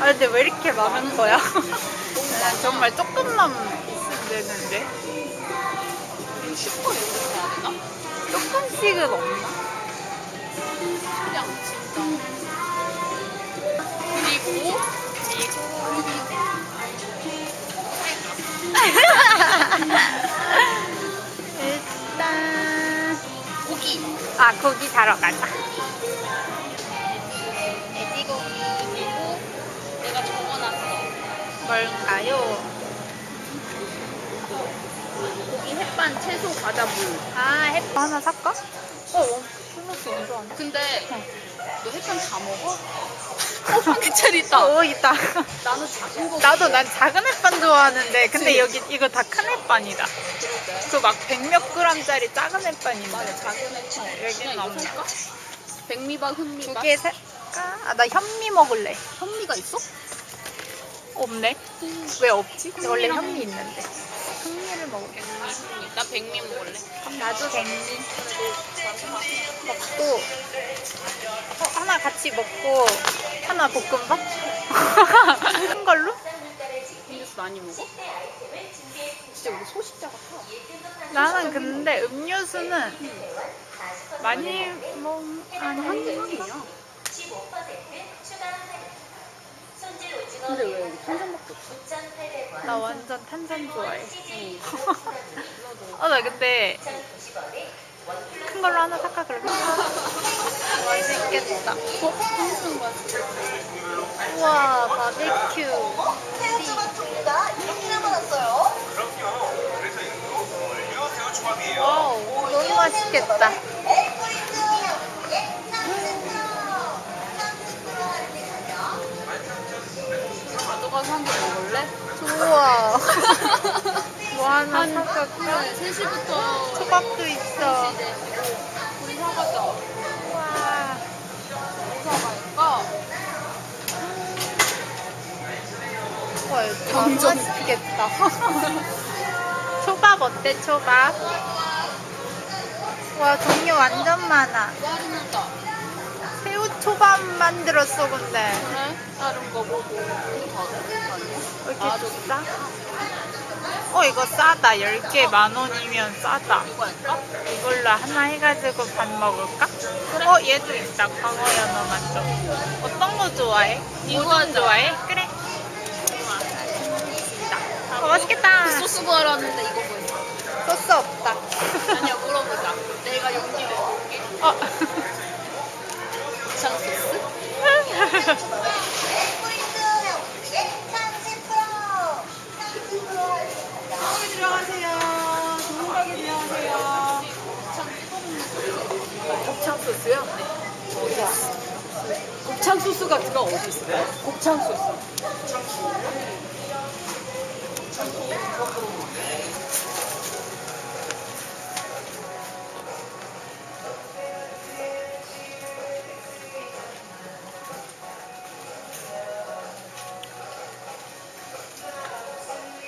아 근데 왜 이렇게 많은 거야? 난 정말 조금만 있으면 되는데 슈퍼 거 해야 되나? 조금씩은 없나? 그냥 진짜. 그리고 일단 고기. 아 고기 사러 가자 뭘까요? 고기, 햇반, 채소, 과자, 물. 아 햇반 하나 살까? 어 플러스 완전 안 근데 너 햇반 다 먹어? 어, 방귀철 있다. 어 있다 나는 작은 거. 나도 난 작은 햇반 좋아하는데 근데? 여기 이거 다 큰 햇반이다 그러게. 그 막 백몇 그램짜리 작은 햇반인데 맞아, 작은 햇반. 여기는 그냥 이거 없네. 살까? 백미밥, 흑미밥. 두개 살까? 아 나 현미 먹을래 현미가 있어? 없네 왜 없지? 원래 현미 있는데 현미를 먹을게. 나 백미 먹을래. 나도 백미 먹고 어, 하나 같이 먹고 하나 볶음밥? 큰 걸로? 음료수 많이 먹어? 진짜 우리 소식자 같아. 나는 근데 음료수는 많이 먹 아니 한 개만이야. 근데 왜 여기 탄산밖에 없어? 나 완전 탄산 좋아해. 응. 어, 나 근데 큰 걸로 하나 살까 그러면? 맛있겠다. 어? 탄산 맛있어. 우와 바베큐. 와우 너무 맛있겠다. 좋아. 뭐 하나 한 살까? 그래 3시부터 초밥도 있어. 4시 되시고 우리 사가자 우와. 뭐 사갈까? 와 이거 완전 맛있겠다. 초밥 어때 초밥? 와 종류 완전 많아. 초밥 만들었어 근데 그래? 다른 거 보고 이거 다 돼? 아니야? 왜 이렇게 아. 비싸? 어 이거 싸다 10개 만 원이면 싸다 이거 할까? 이걸로 하나 해가지고 밥 먹을까? 어 얘도 있다 광어 연어 만두 어떤 거 좋아해? 이거. 좋아해? 그래 어, 맛있겠다 그 소스 구하라는데 이거 뭐야? 소스 없다 아니야 물어보자 내가 용기 내볼게 어. 고창 소스? 들어가세요. 좋은 가게 들어가세요. 곱창 소스요? 어디야? 곱창 소스가 그거 어디 있어요? 곱창 소스.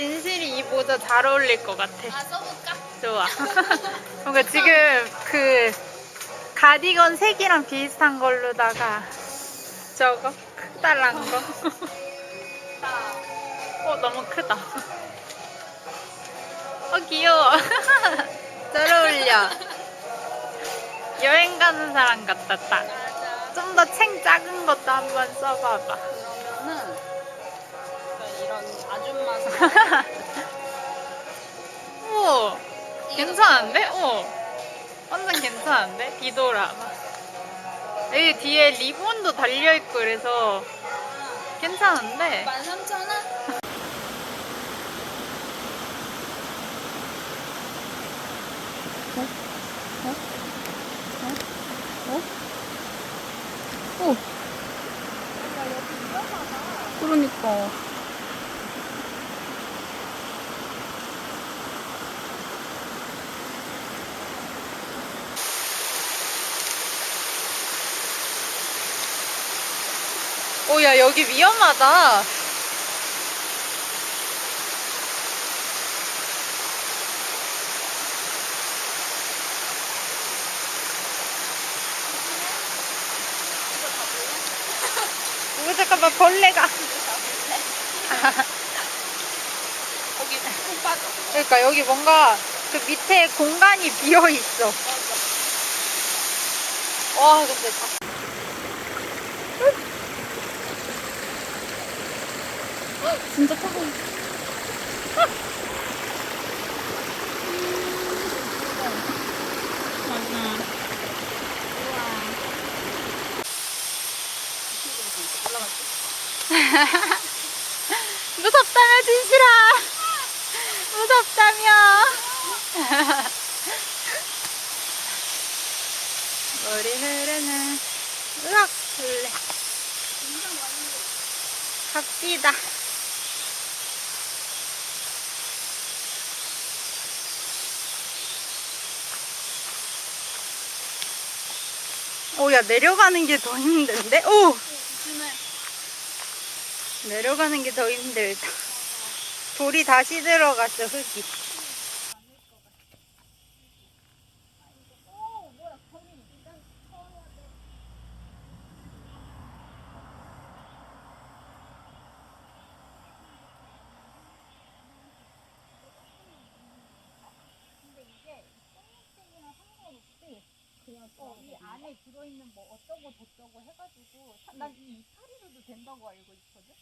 진실이 이 모자 잘 어울릴 것 같아 아 써볼까? 좋아. 뭔가 지금 그 가디건 색이랑 비슷한 걸로다가 저거 크다란 거. 어 너무 크다. 어 귀여워. 잘 어울려. 여행 가는 사람 같다 딱. 맞아 좀더 챙 작은 것도 한번 써봐봐. 아줌마 오 괜찮은데? 오 완전 괜찮은데? 디도라마. 여기 뒤에 리본도 달려 있고 그래서 괜찮은데? 13,000원? 어? 그러니까. 오야 여기 위험하다. 아이고 잠깐만 벌레가. 거기 푹 빠져. 그러니까 여기 뭔가 그 밑에 공간이 비어 있어. 와 근데 다- 진짜 차가워. 무섭다며 진실아. 무섭다며. 머리 흐르는 으악 술래. 갑시다. 오, 야, 내려가는 게 더 힘든데? 오! 내려가는 게 더 힘들다. 돌이 다시 들어갔어, 흙이. 안에 들어있는 뭐 어쩌고 저쩌고 해가지고 난 이 이파리로도 된다고 알고 있거든?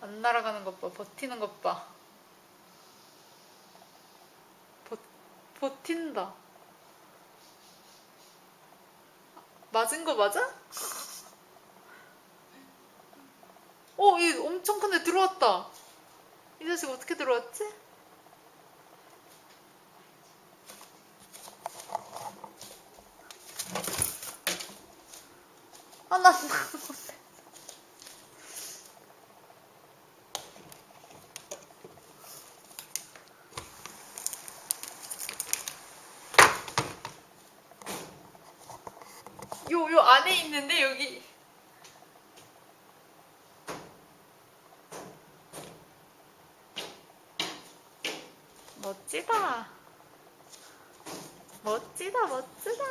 안 날아가는 것 봐. 버티는 것 봐. 버, 버틴다. 맞은 거 맞아? 어, 이 엄청 큰데 들어왔다. 이 자식 어떻게 들어왔지? 아, 난 요, 요 안에 있는데, 여기. 멋지다. 멋지다, 멋지다.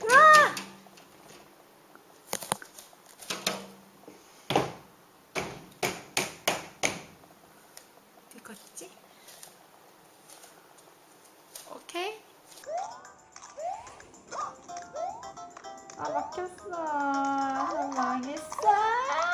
와! 어디 갔지? 오케이. 아 막혔어. 나 망했어.